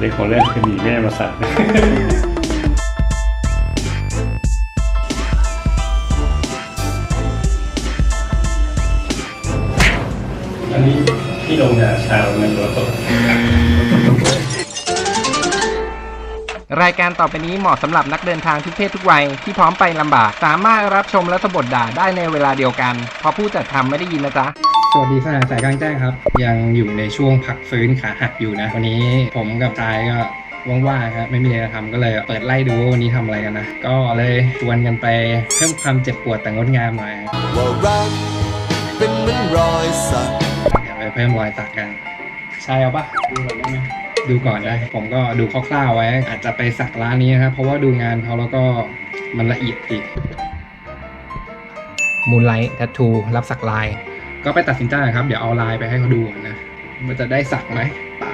เด็กของเล่นคือหนีแม่มาสัตว์อันนี้ที่ลงเนี่ยชาวเงินตัวตกรายการต่อไปนี้เหมาะสำหรับนักเดินทางทุกเพศทุกวัยที่พร้อมไปลำบาก สามารถรับชมและสะบดด่าได้ในเวลาเดียวกัน เพราะผู้จัดทำไม่ได้ยินนะจ๊ะ วัสดีสถานสายกลางแจ้งครับ ยังอยู่ในช่วงพักฟื้นขาหักอยู่นะ วันนี้ผมกับทายก็ว่างๆครับไม่มีอะไรจะทำก็เลยเปิดไล่ดูว่าวันนี้ทำอะไรกันนะ ก็เลยชวนกันไปเพิ่มความเจ็บปวดแต่งดงามหน่อยว่ารักเป็นเหมือนรอยสักเดี๋ยวไปเพิ่มรอยสักกัน ใช่เอาปะดูก่อนได้ไหมดูก่อนได้ ผมก็ดูคร่าวๆไว้ อาจจะไปสักร้านนี้นะครับเพราะว่าดูงานเขาแล้วก็มันละเอียดดีมูลไลท์แททูรับสักลาย ก็ไปตัดสินใจครับ เดี๋ยวเอาลายไปให้เขาดูก่อนนะว่าจะได้สักไหมไป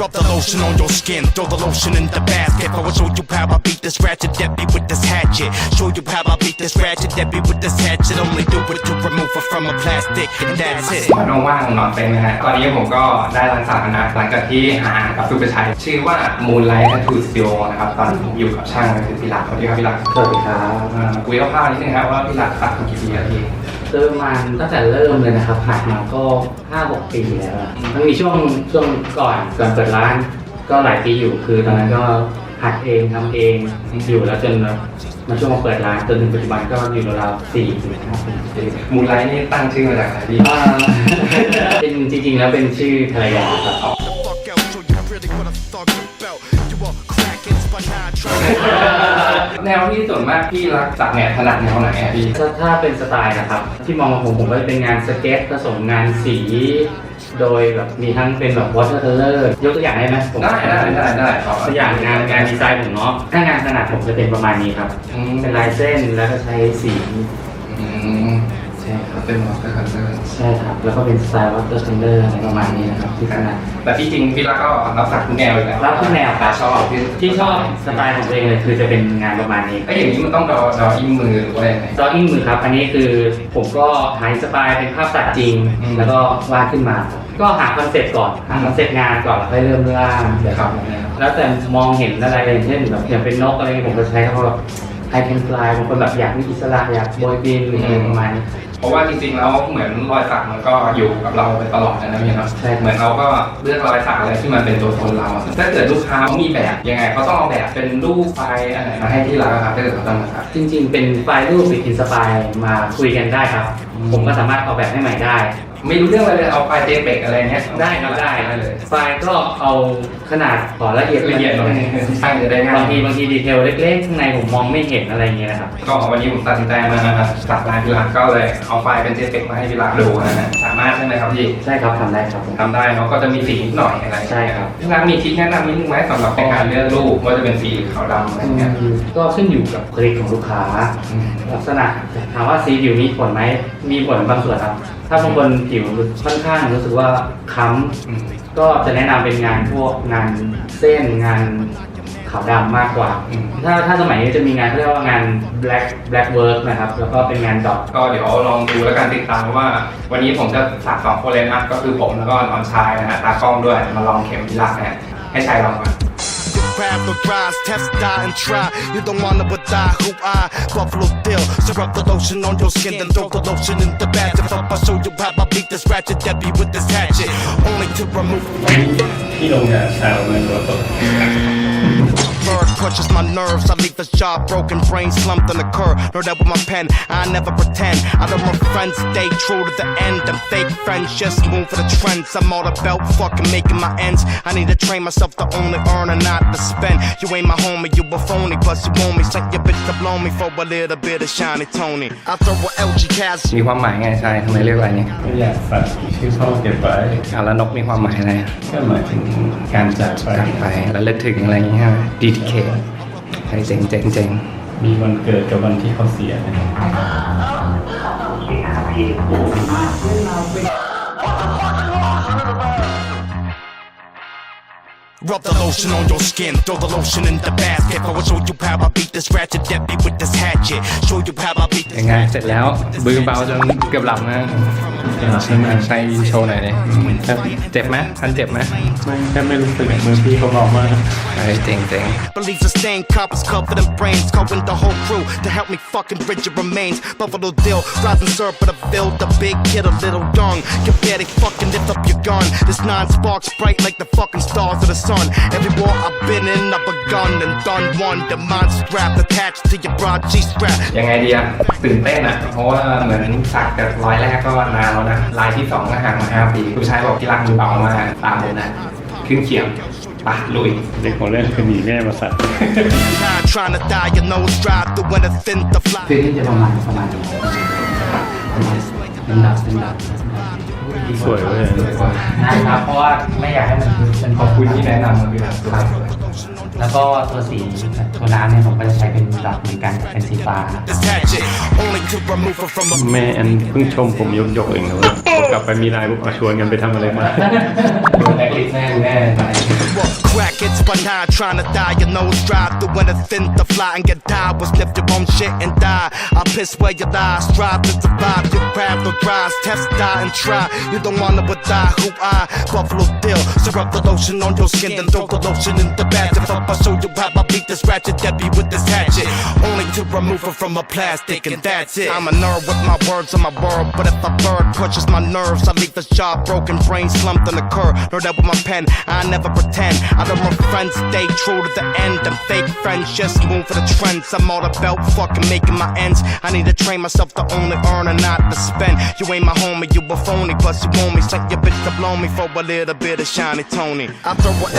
Rub the lotion on your skin, throw the lotion in the basket. I will show you how I beat this ratchet Debbie with this hatchet. Show you how I beat this ratchet Debbie with this hatchet. Only do it to remove it from a plastic, and that's it. วันว่างๆนอนเป็นนะฮะ ตอนนี้ผมก็ได้รังสรรค์นะหลังจากที่หากับซูเปอร์ชัยชื่อว่า Moonlight Tattoo Studio นะครับ ตอนนี้ผมอยู่กับช่างก็คือพี่หลักสวัสดีครับพี่หลักสวัสดีครับอ่าคุยคร่าวๆนิดนึงครับว่าพี่หลักสักมากี่ปีแล้วพี่เริ่มมาตั้งแต่เริ่มเลยนะครับหัดมาก็5-6ปีแล้วอะมันมีช่วงช่วงก่อนก่อนเปิดร้าน ก็หลายปีอยู่คือตอนนั้นก็หัดเองทำเองอยู่แล้วจนมาช่วงมาเปิดร้านจนถึงปัจจุบันก็อยู่ราวๆสี่ถึงห้าปี มูลไลท์นี่ตั้งชื่อมาจากไหนพี่อ่าเป็นจริงๆแล้วเป็นชื่อภรรยาครับ Fuck out, show you really what a thug about. You are cracking, but not trying. แนวที่ส่วนมากพี่รักสักเนี่ยถนัดแนวไหนอะพี่ ถ้าถ้าเป็นสไตล์นะครับ ที่มองมาผมผมก็จะเป็นงานสเก็ตผสมงานสี โดยแบบมีทั้งเป็นแบบวอเตอร์เทเลอร์ยกตัวอย่างได้ไหมผมได้ได้ได้ได้ขอตัวอย่างงานงานดีไซน์ผมเนาะถ้างานถนัดผมจะเป็นประมาณนี้ครับ อืม เป็นลายเส้นแล้วก็ใช้สีอืม ใช่ครับเป็นวอเตอร์คัลเลอร์ใช่ครับ แล้วก็เป็นสไตล์วอเตอร์เทเลอร์อะไรประมาณนี้นะครับที่ถนัดแต่ที่จริงพี่รักก็รับสักทุกแนวอยู่แล้วรับทุกแนวครับชอบที่ที่ชอบสไตล์ของตัวเองเลยคือจะเป็นงานประมาณนี้ไอ้อย่างนี้มันต้องดอดออิงมือหรือว่าอะไรไหนดออิ่งมือครับ อันนี้คือผมก็หาสไตล์เป็นภาพตัดจริงอืมแล้วก็วาดขึ้นมาครับก็หาคอนเซ็ปต์ก่อนหาคอนเซ็ปต์งานก่อนแล้วค่อยเริ่มร่างแบบครับแล้วแต่มองเห็นอะไรอย่างเช่นแบบอย่างเป็นนกอะไรเงี้ยผมก็ใช้คำว่าแบบไฮเพนฟลายบางคนแบบอยากมีอิสระอยากโบยบินหรืออะไรประมาณนี้ เพราะว่าจริงๆแล้วเหมือนรอยสักมันก็อยู่กับเราไปตลอดนะพี่เนาะใช่ครับเหมือนเราก็เลือกรอยสักอะไรที่มันเป็นตัวตนเราอะถ้าเกิดลูกค้าเขามีแบบยังไงเขาต้องเอาแบบเป็นรูปไฟล์อะไรมาให้ที่ร้านครับถ้าเกิดเขาต้องมาสักจริง ๆ เป็นไฟล์รูปหรืออินสปายมาคุยกันได้ครับอืมผมก็สามารถออกแบบให้ใหม่ได้ ไม่รู้เรื่องอะไรเลยเอาไฟล์เจเปกอะไรเงี้ยได้ครับได้ได้ เลย ไฟล์ก็เอาขนาดขอละเอียดละเอียดหน่อยช่างจะได้ง่าย บางทีบางทีดีเทลเล็กๆข้างในผมมองไม่เห็นอะไรอย่างเงี้ยนะครับ ก็วันนี้ผมตัดสินใจมาสักลายพิลาก็เลยเอาไฟล์เป็นเจเปกมาให้พิลาดูนะฮะสามารถใช่ไหมครับพี่ใช่ครับทำได้ครับผม ทำได้เนาะก็จะมีสีนิดหน่อยอะไรใช่ครับพิลามีทริคแนะนำนิดนึงไหมสำหรับในการเลือกรูปว่าจะเป็นสีขาวดำอะไรเงี้ย ก็ขึ้นอยู่กับคลิกของลูกค้าอืมลักษณะถามว่าสีผิวมีผลไหมมีผลบางส่วนครับ ถ้าบางคนผิวค่อนข้างรู้สึกว่าค้อืมำก็จะแนะนำเป็นงานพวกงานเส้นงาน ขาวดำมากกว่าอืมถ้าถ้าสมัยนี้จะมีงานเขาเรียกว่างาน black black work นะครับ แล้วก็เป็นงานดอกก็เดี๋ยวลองดูแล้วกันติดตามว่า วันนี้ผมจะสักสองคนเลยนะก็คือผมแล้วก็น้องชายนะฮะตากล้องด้วยมาลองเข็มพิลานะฮะให้ชายลองก่อน Grab the rise, test, die, and try. You don't wanna but die. Who I? Buffalo Bill. So rub the lotion on your skin, then throw the lotion in the bathtub. I'll show you how I beat this ratchet Debbie with this hatchet. Only to remove อันนี้ที่ลงเนี่ยชาวเงินตัวตก bird crushes my nerves. I leave the jaw broken, brain slumped on the curb. Know that with my pen, I never pretend. I don't want friends, stay true to the end. Them fake friends just move for the trends. I'm all about fucking making my ends. I need to train myself to only earn and not to spend. You ain't my homie, you a phony, plus you want me. Sent your bitch to blow me for a little bit of shiny Tony. I throw a LG Cas มีความหมายไงชายทำไมเลือกอะไรเนี่ย ไม่อยากสักชื่อพ่อเก็บไว้ อ่ะแล้วนกมีความหมายอะไรอ่ะ ก็หมายถึงการจากไป กลับไปแล้วเลิกถึงอะไรอย่างเงี้ยใช่ไหม DTK ใช่เจ๋งเจ๋งเจ๋งมีวันเกิดกับวันที่เขาเสียนะครับ Rub Rub the lotion on your skin, throw the lotion in the basket. I will show you how I beat this ratchet debbie with this hatchet. Show you how I beat ยังไง เสร็จแล้วบือเบาจนเกือบหลับนะใช้มาใช้โชว์หน่อยเลยเจ็บไหมทันเจ็บไหม ไม่แค่ไม่รู้สึกมือพี่เขาบอกว่า เฮ้ยเจ๋งเจ๋ง Believes the stained coppers covered in brains. Calling the whole crew to help me fucking rid your remains. Buffalo Dill, rising serpent of Bill, the big kid, a little young. You better fucking lift up your gun. This nine sparks bright like the fucking stars of the sun. Every war I've been in, I've begun and done one. The mind strapped attached to your broad G strap. ยังไงดีอะตื่นเต้นอะเพราะว่าเหมือนสักกับร้อยแรกก็นานแล้วนะลายที่สองก็ห่างมาห้าปีผู้ชายบอกที่รักมือเบามากตามเลยนะ ขึ้นเขียงปะลุยเด็กของเล่นคือหนีแม่มาสัตว์ Time trying to die, your nose dry through anything to fly. คือที่จะประมาณประมาณนี้เป็นดับเป็นดับ สวยเลยนะครับเพราะว่าไม่อยากให้มันเป็นขอบคุณที่แนะนำมาพี่รักครับ แล้วก็ตัวสีตัวน้ำเนี่ยผมก็จะใช้เป็นดับเหมือนกันเป็นสีฟ้า This hatchet, only to remove her from a แม่อันเพิ่งชมผมยกยกๆเองนะเว้ยพอกลับไปมีไลน์ปุ๊บเอาชวนกันไปทำอะไรมาโดนแอคลิสแน่แน่ใจ Well, crack it's by nine, trying to die. Your nose dry through anything to fly and get tired. Will sniff your own shit and die. I piss where you lie, strive to survive. You grab the rise, test, die, and try. You don't wanna but die. Who I? Buffalo Bill. Syrup the lotion on your skin, then throw the lotion in the bathtub. I'll show you how I beat this ratchet Debbie with this hatchet. Only to remove her from a plastic, and that's it. I'm a nerd with my words on my word, but if a bird pushes my nerves, I leave the jaw broken, brain slumped on the curb. Know that with my pen, I never pretend. I don't want friends, stay true to the end. Them fake friends just move for the trends. I'm all about fucking making my ends. I need to train myself to only earn and not to spend. You ain't my homie, you a phony, plus you want me. Sent your bitch to blow me for a little bit of shiny Tony. I throw a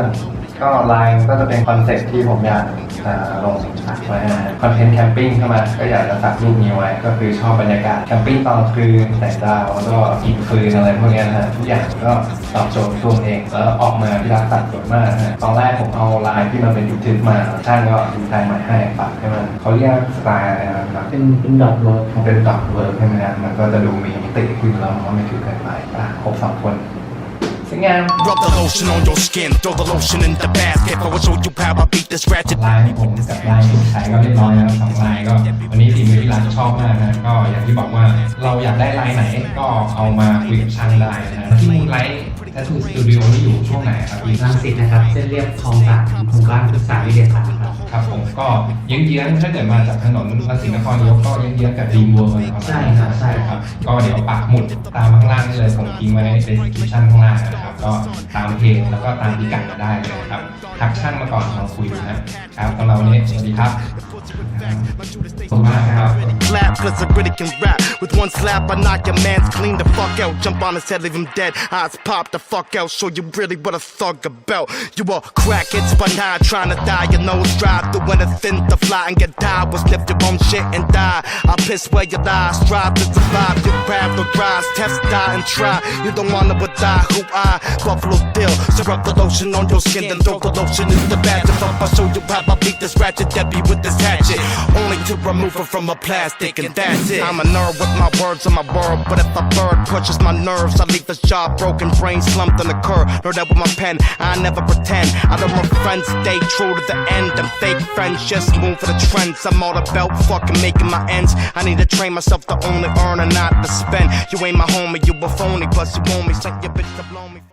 นะสวยงามตามท้องเรื่องก็ลายก็จะเป็นคอนเซ็ปต์ที่ผมอยากจะลงสักไว้นะฮะคอนเทนต์แคมปิ้งเข้ามา ก็อยากจะสักรูปนี้ไว้ ก็คือชอบบรรยากาศแคมปิ้งตอนกลางคืนแสงดาวแล้วก็อีกฟืนอะไรพวกเนี้ยนะฮะทุกอย่างก็ตอบโจทย์ตัวเองแล้วออกมาที่รักตัดสวยมากนะฮะตอนแรกผมเอาลายที่มันเป็นยูทูบมาช่างก็ดีไซน์ใหม่ให้ปรับให้มันเขาเรียกสไตล์อะไรนะครับเป็นเป็นดอกเวิร์กมันเป็นดอกเวิร์กใช่ไหมฮะมันก็จะดูมีมิติขึ้นแล้วมันก็ไม่ถือเกินไปอะครบสองคน สวยงาม Rub the lotion on your skin, throw the lotion in the basket. I will show you how I beat this ratchet. ลายที่ผมกับลายที่ผมใช้ก็เรียบร้อยแล้วสองลายก็วันนี้ทีมที่ร้านชอบมากนะก็อย่างที่บอกว่าเราอยากได้ลายไหนก็เอามาคุยกับช่างได้นะที่มูไลท์แททูสตูดิโอนี่อยู่ช่วงไหนครับพี่รังสิตนะครับเส้นเรียบคลองสามหมู่บ้านพฤกษาวิทยาศาสตร์ครับครับผมก็เยื้องๆถ้าเกิดมาจากถนนรังสิตนครนายกก็เยื้องๆกับดีมเวิร์นะครับใช่ครับใช่ครับก็เดี๋ยวปักหมุดตามข้างล่างนี่เลยผมทิ้งไว้ใน description ข้างล่างนะครับ ก็ตามเพจแล้วก็ตามพิกัดมาได้เลยครับ ทักช่างมาก่อนมาคุยนะครับสำหรับวันนี้สวัสดีครับขอบคุณมากครับ Clap, cause I really can rap. With one slap, I knock your man's clean the fuck out. Jump on his head, leave him dead. Eyes pop the fuck out. Show you really what a thug about. You a crackhead, but now trying to die. Your nose dry through anything to fly and get tired. Will sniff your own shit and die. I piss where you lie. Strive to survive. You grab the rise. Test, die, and try. You don't wanna but die. Who I? Buffalo Bill. Syrup the lotion on your skin, then throw the lotion in the bathtub. I'll show you how I beat this ratchet Debbie with this hatchet. Only to remove her from a plastic, and that's it. I'm a nerd with my words on my world, but if a bird pushes my nerves, I leave the jaw broken, brain slumped on the curb. Know that with my pen, I never pretend. I don't want friends, stay true to the end. Them fake friends just move for the trends. I'm all about fucking making my ends. I need to train myself to only earn and not to spend. You ain't my homie, you a phony, plus you want me, your bitch to blow me.